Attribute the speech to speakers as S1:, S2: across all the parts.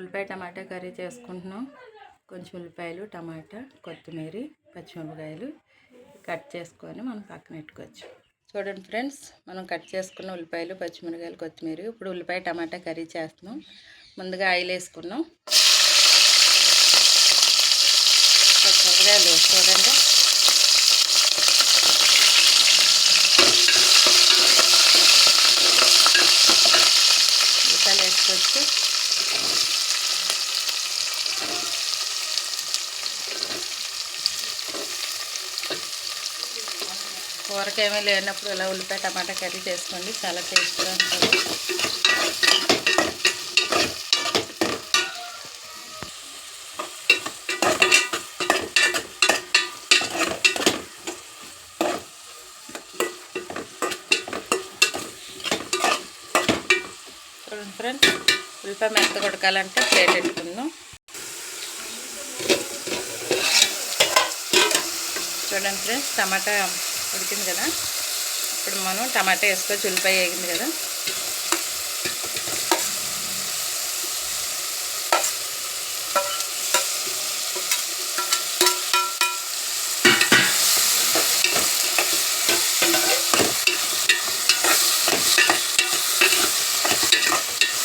S1: ఉల్లిపాయ టమాటా కర్రీ చేసుకుంటున్నాం. కొంచెం ఉల్లిపాయలు టమాటా కొత్తిమీర పచ్చిమిరపకాయలు కట్ చేసుకొని మనం పక్కన పెట్టుకోవచ్చు. చూడండి ఫ్రెండ్స్ మనం కట్ చేసుకున్న ఉల్లిపాయలు పచ్చిమిరపకాయలు కొత్తిమీర ఇప్పుడు ఉల్లిపాయ టమాటా కర్రీ చేస్తున్నాం. ముందుగా ఆయిల్ వేసుకున్నాం. పచ్చిమిరపకాయలు చూడండి ఉల్లిపాయలు వేసుకోవచ్చు కూరకేమీ లేనప్పుడు ఇలా ఉల్లిపాయ టమాటా కర్రీ చేసుకోండి. చాలా టేస్ట్గా ఉంటుంది. చూడండి ఫ్రెండ్స్ ఉల్లిపాయ మెత్త కొడకాలంటే ప్లేట్ పెట్టుకుందాం. చూడండి ఫ్రెండ్స్ టమాటా ఉడికింది కదా? ఇప్పుడు మనం టమాటా వేసుకోవచ్చు ఉల్లిపాయ వేగింది కదా?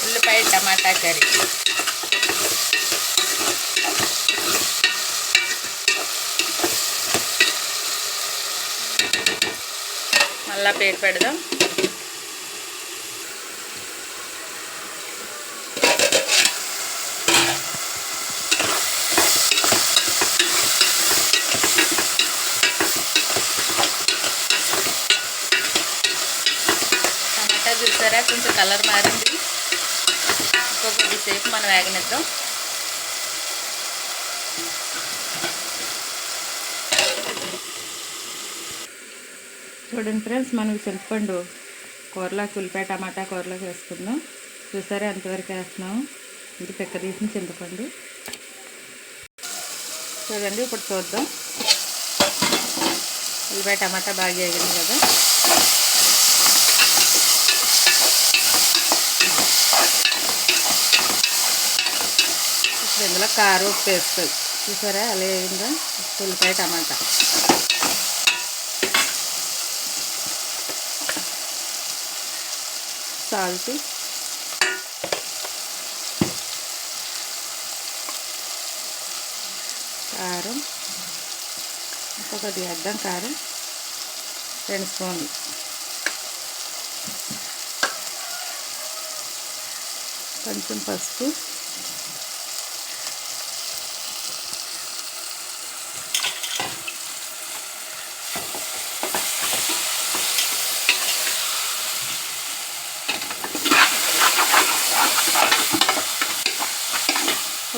S1: ఉల్లిపాయ టమాటా కర్రీ. మళ్ళీ ప్లేట్ పెడదాం. టమాటా చూసారా? కొంచెం కలర్ మారింది. ఇంకో కొద్దిసేపు మనం వేగనిద్దాం. చూడండి ఫ్రెండ్స్ మనకు చింతపండు కూరలోకి ఉల్లిపాయ టమాటా కూరలోకి వేసుకుందాం చూసారా ఎంతవరకు వేస్తున్నాము ఇది పిక్క తీసిన చింతపండు. చూడండి ఇప్పుడు చూద్దాం. ఉల్లిపాయ టమాటా బాగా వేగింది కదా. ఇప్పుడు ఇందులో కారు ఉప్పు వేస్తుంది చూసారా అలా వేగిందా? ఉల్లిపాయ టమాటా. సాల్ట్. కారం. ఇంకొకటి అర్థం కారం. రెండు స్పూన్లు. కొంచెం పసుపు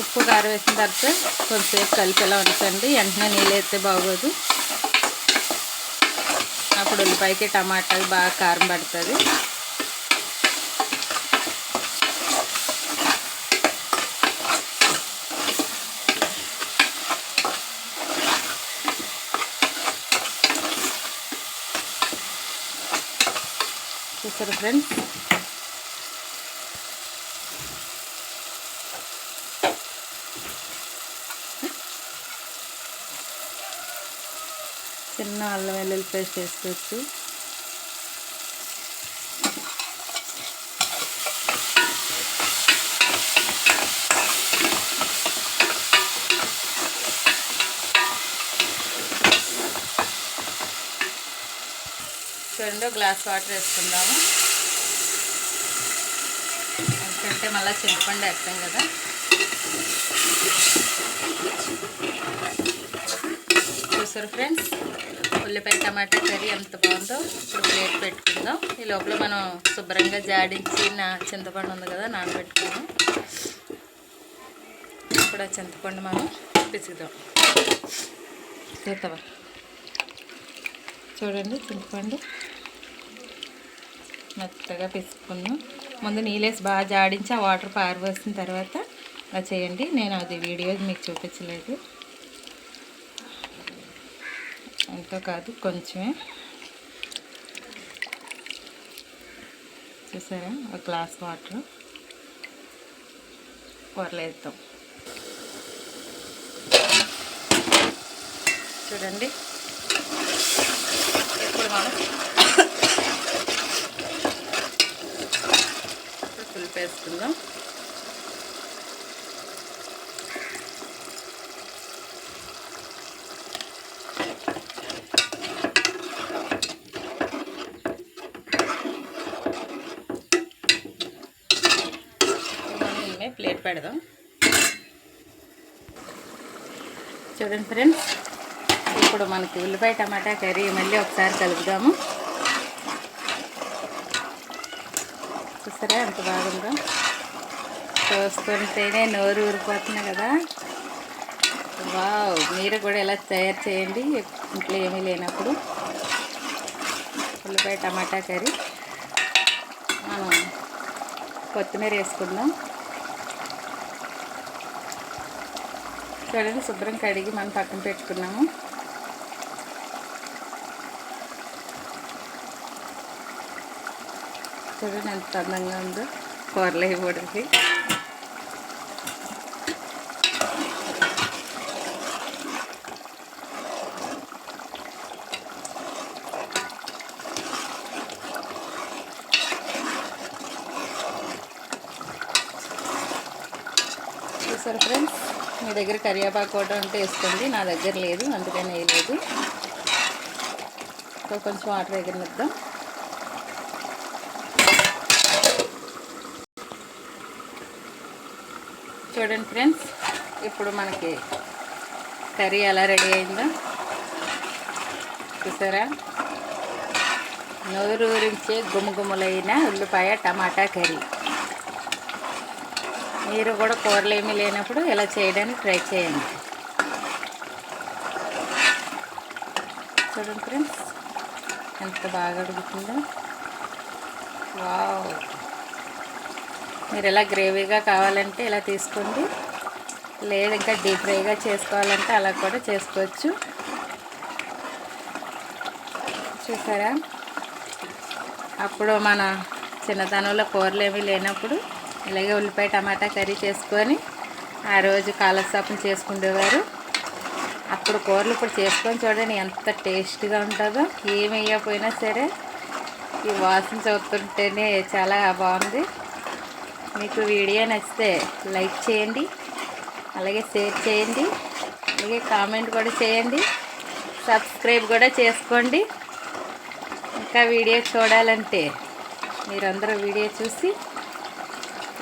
S1: ఉప్పు కారం వేసిన తర్వాత కొంతసేపు కలిపి ఇలా ఉంచండి. వెంటనే నీళ్ళు వేస్తే బాగోదు. అప్పుడు ఉల్లిపాయకి టమాటాలు బాగా కారం పడుతుంది. చూసారు ఫ్రెండ్స్? చిన్న అల్లం వెల్లుల్లి పేస్ట్ వేసుకోవచ్చు. రెండో గ్లాస్ వాటర్ వేసుకుందాము. ఎందుకంటే మళ్ళీ చింతపండు వేస్తాం కదా. చూసారు ఫ్రెండ్స్? ఉల్లిపాయ టమాటా కర్రీ ఎంత బాగుందో ఇప్పుడు ప్లేట్ పెట్టుకుందాం. ఈ లోపల మనం శుభ్రంగా జాడించి నా చింతపండు ఉంది కదా నానబెట్టుకుందాం. ఇప్పుడు ఆ చింతపండు మనం పిసుకుదాం. చేతవా చూడండి చింతపండు. మెత్తగా పిసుకున్నాం. ముందు నీళ్ళేసి బాగా జాడించి ఆ వాటర్ పారిపోసిన తర్వాత అలా చేయండి. నేను అది వీడియో మీకు చూపించలేదు. అంత కాదు కొంచెమే. చూసారా? ఒక గ్లాస్ వాటర్. కూరలేద్దాం చూడండి. ఇప్పుడు మనం ఇప్పుడు వేసుకుందాం పెడదాం. చూడండి ఫ్రెండ్స్ ఇప్పుడు మనకి ఉల్లిపాయ టమాటా కర్రీ మళ్ళీ ఒకసారి కలుపుదాము. చూసారా ఎంత బాగుందో? చూస్తుంటేనే నోరు ఊరిపోతుంది కదా. వావ్ మీరు కూడా ఎలా తయారు చేయండి ఇంట్లో ఏమీ లేనప్పుడు. ఉల్లిపాయ టమాటా కర్రీ. మనం కొత్తిమీర వేసుకుందాం. చూడండి శుభ్రం కడిగి మనం పక్కన పెట్టుకున్నాము. చూడండి ఎంత అందంగా ఉందో కూరలు వేయకూడదు చూసారు ఫ్రెండ్స్ మీ దగ్గర కరివేపాకు కూడా ఉంటే వేసుకోండి. నా దగ్గర లేదు అందుకని వేయలేదు. సో కొంచెం వాటర్ ఎగిరినిద్దాం చూడండి ఫ్రెండ్స్ ఇప్పుడు మనకి కర్రీ ఎలా రెడీ అయిందో. చూసారా? నోరూరించే గుమగుమలైన ఉల్లిపాయ టమాటా కర్రీ. మీరు కూడా కూరలు ఏమీ లేనప్పుడు ఇలా చేయడానికి ట్రై చేయండి. చూడండి ఫ్రెండ్స్ ఎంత బాగా అడుగుతుందో వావ్! మీరు ఇలా గ్రేవీగా కావాలంటే ఇలా తీసుకోండి. లేదు ఇంకా డీప్ ఫ్రైగా చేసుకోవాలంటే అలా కూడా చేసుకోవచ్చు. చూసారా? అప్పుడు మన చిన్నతనంలో కూరలు ఏమీ లేనప్పుడు ఇలాగే ఉల్లిపాయ టమాటా కర్రీ చేసుకొని ఆ రోజు కాలక్షేపం చేసుకునేవారు అప్పుడు కూరలు ఇప్పుడు చేసుకొని చూడండి ఎంత టేస్ట్గా ఉంటుందో. ఏమి వేయకపోయినా సరే ఈ వాసన చూస్తుంటేనే చాలా బాగుంది. మీకు వీడియో నచ్చితే లైక్ చేయండి అలాగే షేర్ చేయండి అలాగే కామెంట్ కూడా చేయండి సబ్స్క్రైబ్ కూడా చేసుకోండి. ఇంకా వీడియో చూడాలంటే మీరందరూ వీడియో చూసి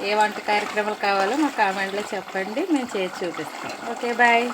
S1: ఏ వంట కార్యక్రమాలు కావాలో మా కామెంట్లో చెప్పండి మేము చేసి చూపిస్తాం. Okay bye.